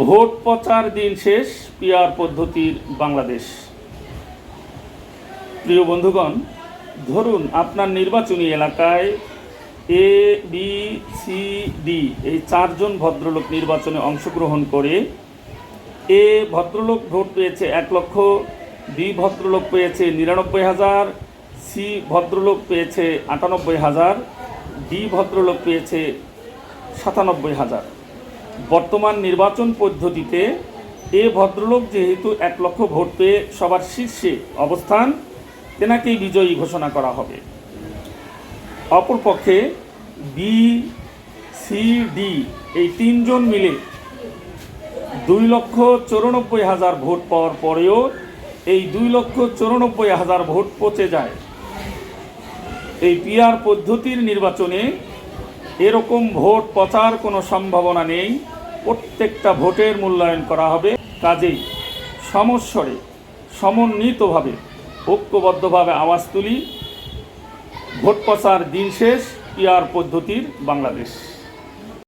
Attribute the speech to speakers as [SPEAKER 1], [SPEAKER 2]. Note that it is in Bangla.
[SPEAKER 1] ভোট প্রচার দিন শেষ, পিআর পদ্ধতির বাংলাদেশ। প্রিয় বন্ধুগণ, ধরুন আপনার নির্বাচনী এলাকায় এ বি সি ডি এই চারজন ভদ্রলোক নির্বাচনে অংশগ্রহণ করে, এ ভদ্রলোক ভোট পেয়েছে এক লক্ষ, বি ভদ্রলোক পেয়েছে নিরানব্বই হাজার, সি ভদ্রলোক পেয়েছে আটানব্বই হাজার, ডি ভদ্রলোক পেয়েছে সাতানব্বই হাজার। বর্তমান নির্বাচন পদ্ধতিতে এ ভদ্রলোক যেহেতু এক লক্ষ ভোট পেয়ে সবার শীর্ষে অবস্থান, তেনাকেই বিজয়ী ঘোষণা করা হবে। অপরপক্ষে বি সি ডি এই তিনজন মিলে দুই লক্ষ চৌরানব্বই হাজার ভোট পাওয়ার পরেও এই দুই লক্ষ চৌরানব্বই হাজার ভোট পচে যায়। এই পিআর পদ্ধতির নির্বাচনে এরকম ভোট পচার কোনো সম্ভাবনা নেই। প্রত্যেকটা ভোটের মূল্যায়ন করা হবে। কাজেই সমস্বরে, সমন্বিতভাবে, ঐক্যবদ্ধভাবে আওয়াজ তুলি। ভোট পচার দিন শেষ পিয়ার পদ্ধতির বাংলাদেশ।